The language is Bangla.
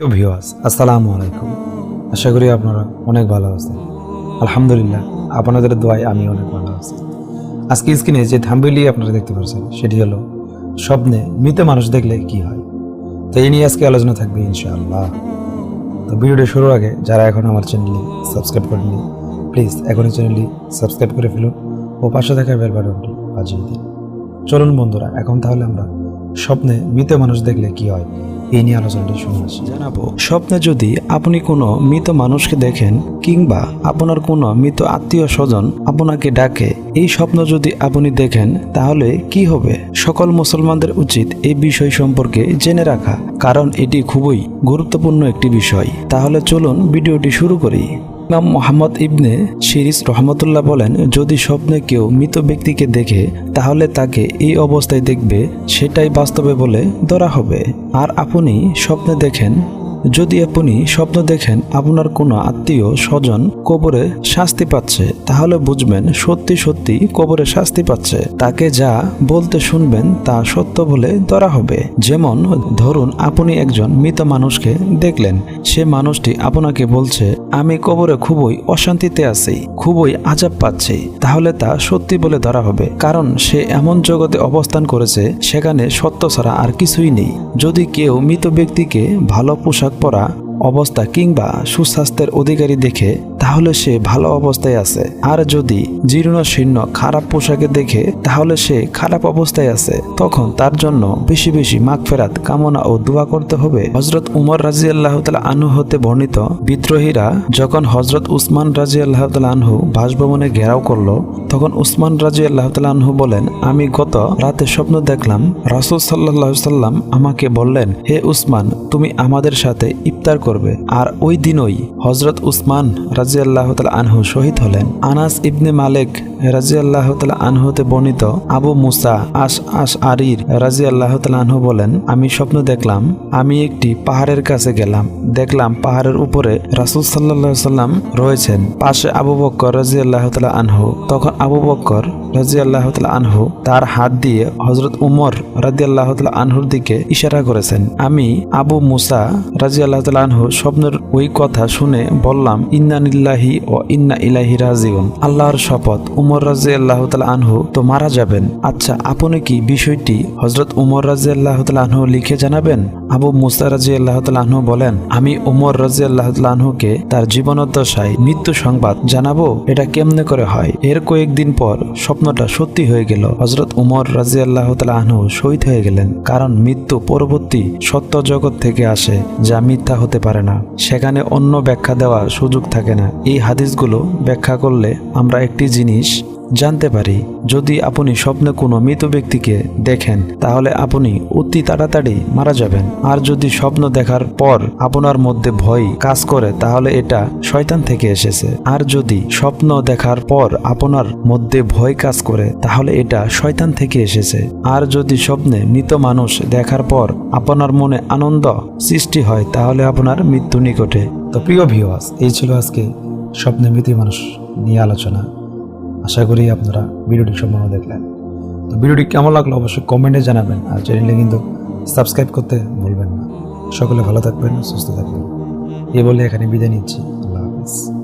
ভিউয়ার্স আসসালামু আলাইকুম। আশা করি আপনারা অনেক ভালো আছেন। আলহামদুলিল্লাহ, আপনাদের দোয়ায় আমি অনেক ভালো আছি। আজকে স্ক্রিনে যে থাম্বেলি আপনারা দেখতে পাচ্ছেন, সেটি হলো, স্বপ্নে মৃত মানুষ দেখলে কি হয়? তো এই নিয়ে আজকে আলোচনা থাকবে ইনশাআল্লাহ। তো ভিডিওটি শুরুর আগে, যারা এখন আমার চ্যানেলটি সাবস্ক্রাইব করেননি, প্লিজ এখনই চ্যানেলটি সাবস্ক্রাইব করে ফেলুন ও পাশে থাকা বেল বাটনটি বাজিয়ে দিন। চলুন বন্ধুরা, এখন তাহলে আমরা স্বপ্নে মৃত মানুষ দেখলে কি হয়? এই নিয়ে আলোচনাটা শুনে আসি জানাব, স্বপ্নে যদি আপনি কোনো মৃত মানুষকে দেখেন কিংবা আপনার কোনো মৃত আত্মীয় স্বজন আপনাকে ডাকে, এই স্বপ্ন যদি আপনি দেখেন, তাহলে কি হবে? সকল মুসলমানদের উচিত এই বিষয় সম্পর্কে জেনে রাখা, কারণ এটি খুবই গুরুত্বপূর্ণ একটি বিষয়। তাহলে চলুন ভিডিওটি শুরু করি। ইমাম মোহাম্মদ ইবনে শিরিস রহমতুল্লাহ বলেন, যদি স্বপ্নে কেউ মৃত ব্যক্তিকে দেখে, তাহলে তাকে এই অবস্থায় দেখবে, সেটাই বাস্তবে বলে ধরা হবে। আর আপনি স্বপ্নে দেখেন যদি আপনি স্বপ্ন দেখেন আপনার কোনো আত্মীয়, স্বজন কবরে শাস্তি পাচ্ছে, তাহলে বুঝবেন সত্যি সত্যি কবরে শাস্তি পাচ্ছে। তাকে যা বলতে শুনবেন তা সত্য বলে ধরা হবে। যেমন, ধরুন আপনি একজন মৃত মানুষকে দেখলেন। সে মানুষটি আপনাকে বলছে, আমি কবরে খুবই অশান্তিতে আছি, খুবই আজাব পাচ্ছি। তাহলে তা সত্যি বলে ধরা হবে। কারণ সে এমন জগতে অবস্থান করেছে, সেখানে সত্য ছাড়া আর কিছুই নেই। যদি কেউ মৃত ব্যক্তিকে ভালো পোশাক পরা অবস্থা কিংবা সুস্বাস্থ্যের অধিকারী দেখে তাহলে সে ভালো অবস্থায় আছে। আর যদি জীর্ণ শীর্ণ খারাপ পোশাকে দেখে তাহলে সে খারাপ অবস্থায় আছে, তখন তার জন্য বেশি বেশি মাগফেরাত কামনা ও দোয়া করতে হবে। হজরত উমর রাজি আল্লাহ আনহু হতে বর্ণিত বিদ্রোহীরা যখন হজরত উসমান রাজি আল্লাহ আনহু বাসভবনে ঘেরাও করল, তখন উসমান রাজি আল্লাহ আনহু বলেন, আমি গত রাতে স্বপ্ন দেখলাম, রাসুল সাল্লাহ সাল্লাম আমাকে বললেন, হে উসমান, তুমি আমাদের সাথে ইফতার করবে। আর ওই দিনই হজরত উসমান রাজি আল্লাহ আনহু শহীদ হলেন। আনাস ইবনে মালিক রাজি আল্লাহ আনহুতে বর্ণিত আবু মুসা আস আস আরির রাজি আল্লাহ আনহু বলেন, আমি স্বপ্ন দেখলাম, আমি একটি পাহাড়ের কাছে গেলাম। দেখলাম পাহাড়ের উপরে রাসুল সাল্লাহ সাল্লাম রয়েছেন। পাশে আবু বক্কর রাজি আল্লাহ আনহু। তখন আবু বক্কর রাজি আল্লাহ আনহু তার হাত দিয়ে হজরত উমর রাজি আল্লাহ আনহুর দিকে ইশারা করেছেন। আমি আবু মুসা রাজি আল্লাহ আনহু স্বপ্নের ওই কথা শুনে বললাম, ইন্না নিল্লাহি ও ইন্না ইলাহি রাজিউন। আল্লাহর শপথ উমর রাজি আল্লাহ আনহু, তো মারা যাবেন। আচ্ছা আপনি কি বিষয়টি হজরত উমর রাজি আল্লাহ আনহু লিখে জানাবেন? আবু মুসা রাজি আল্লাহ আনহু বলেন, আমি উমর রাজি আল্লাহ আনহুকে তার জীবনোদ্দশায় মৃত্যু সংবাদ জানাব, এটা কেমনে করে হয়? এর কয়েকদিন পর স্বপ্নটা সত্যি হয়ে গেল। হজরত উমর রাজি আল্লাহ আনহু শহীদ হয়ে গেলেন, কারণ মৃত্যু পরবর্তী সত্য জগৎ থেকে আসে, যা মিথ্যা হতে পারে না। সেখানে অন্য ব্যাখ্যা দেওয়ার সুযোগ থাকে না। এই হাদিসগুলো ব্যাখ্যা করলে আমরা একটি জিনিস জানতে পারি, যদি আপনি স্বপ্নে কোনো মৃত ব্যক্তিকে দেখেন, তাহলে আপনি অতি তাড়াতাড়ি মারা যাবেন। আর যদি স্বপ্ন দেখার পর আপনার মধ্যে ভয় কাজ করে, তাহলে এটা শয়তান থেকে এসেছে। আর যদি স্বপ্ন দেখার পর আপনার মধ্যে ভয় কাজ করে, তাহলে এটা শয়তান থেকে এসেছে। আর যদি স্বপ্নে মৃত মানুষ দেখার পর আপনার মনে আনন্দ সৃষ্টি হয়, তাহলে আপনার মৃত্যু নিকটে। তো প্রিয় ভিউয়ার্স এই ছিল আজকে স্বপ্নে মৃত মানুষ নিয়ে আলোচনা। আশা করি আপনারা ভিডিওটি সম্পূর্ণ দেখলেন। তো ভিডিওটি কেমন লাগল অবশ্যই কমেন্টে জানাবেন আর চ্যানেলে কিন্তু সাবস্ক্রাইব করতে ভুলবেন না। সকলে ভালো থাকবেন, সুস্থ থাকবেন। এ বলে এখানে বিদায় নিচ্ছি। আল্লাহ হাফিজ।